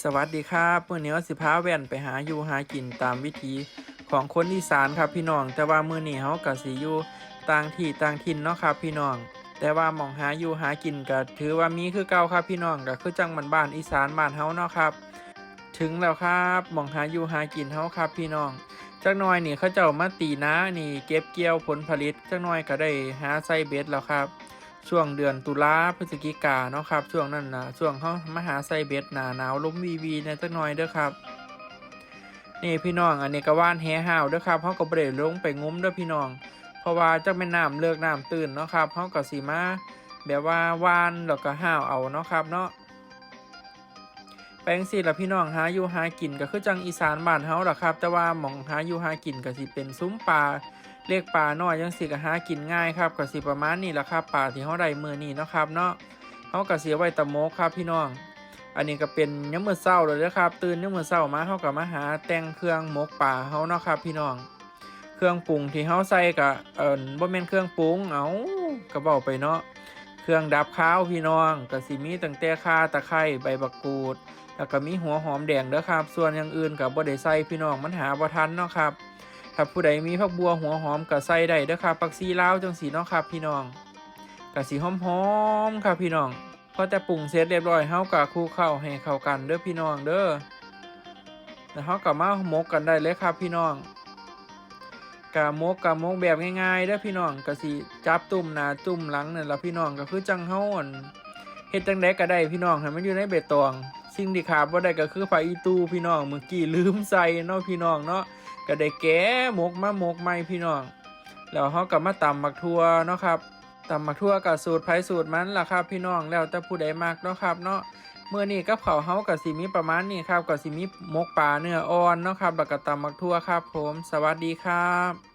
สวัสดีครับมื้อนี้ว่าสิพาแว่นไปหาอยู่หากินตามวิถีของคนอีสานครับพี่น้อง แต่ว่ามื้อนี้เฮาก็สิอยู่ต่างที่ต่างถิ่นเนาะครับพี่น้อง แต่ว่าหม่องหาอยู่หากินก็ถือว่ามีคือเก่าครับพี่น้องก็คือจังบ้านบ้านอีสานบ้านเฮาเนาะครับ ถึงแล้วครับหม่องหาอยู่หากินเฮาครับพี่น้องจักหน่อยนี่เขาเจ้ามาตีนานี่เก็บเกี่ยวผลผลิตจักหน่อยก็ได้หาใส่เบ็ดแล้วครับ ช่วงเดือนตุลาพฤศจิกาเนาะครับช่วงนั้นนะช่วงเขามหาไซเบ็ดหนาหนาวลมวีวีในจักหน่อยเด้อครับนี่พี่น้องอันนี้ก็ว่านแหห่าวเด้อครับเขาก็บ่ได้ลงไปงุ้มเด้อพี่น้อง เพราะว่าจักแม่นน้ำเลือกน้ำตื่นเนาะครับเขาก็สีมาแบบว่าว่านแล้วก็ห่าวเอาเนาะครับเนาะ แปลงสิละพี่น้องหาอยู่หากินก็คือจังอีสานบ้านเฮาล่ะครับ แต่ว่าหม่องหาอยู่หากินก็สิเป็นซุ้มปลาเรียกปลาน้อยจังสิก็หากินง่ายครับก็สิประมาณนี้แหละครับปลาที่เฮาได้มื้อนี้เนาะครับเนาะเฮาก็สิเอาไว้ตะโมกครับพี่น้อง อันนี้ก็เป็นยามมื้อเช้าเลยเด้อครับ ตื่นยามมื้อเช้ามาเฮาก็มาหาแต่งเครื่องหมกปลาเฮาเนาะครับ พี่น้อง เครื่องปรุงที่เฮาใส่ก็เอิ้นบ่แม่นเครื่องปรุงเอ้าก็เว้าไปเนาะเครื่องดับข้าวพี่น้องก็สิมีตั้งแต่ข่าตะไคร้ใบบักกูด แล้วก็มีหัวหอมแดงเด้อครับ ส่วนอย่างอื่นก็บ่ได้ใส่พี่น้องมันหาบ่ทันเนาะครับถ้าผู้ใดมีผักบัวหัวหอมก็ใส่ได้เด้อครับผักซีลาวจังสีเนาะครับพี่น้องก็สีหอมๆครับพี่น้องพอแต่ปรุงเสร็จเรียบร้อยเฮาก็คลุกเข้าให้เข้ากันเด้อพี่น้องเด้อแล้วเฮาก็มาหมกกันได้เลยครับพี่น้องกะมกกะมกแบบง่ายๆเด้อพี่น้องก็สิจับตุ่มหน้าตุ่มหลังนั่นล่ะพี่น้องก็คือจังเฮาอั่นเฮ็ดจังไดก็ได้พี่น้องให้มันอยู่ในใบตอง สิ่งที่ขาดบ่าได้ก็คือผักอีตูพี่น้อง เมื่อกี้ลืมใส่เนาะพี่น้องเนาะก็ได้แก้หมกมาหมกใหม่พี่น้อง แล้วเขาก็มาตำหมักทั่วเนาะครับตำหมักทั่วกับสูตรไผสูตรมันล่ะครับพี่น้องแล้วแต่ผู้ใดมักเนาะครับเนาะเมื่อนี้กับเขาเฮากับสิมีประมาณนี้ครับกับสิมีหมกปลาเนื้ออ่อนเนาะครับแล้วก็ตำหมักทั่วครับ ผม สวัสดีครับ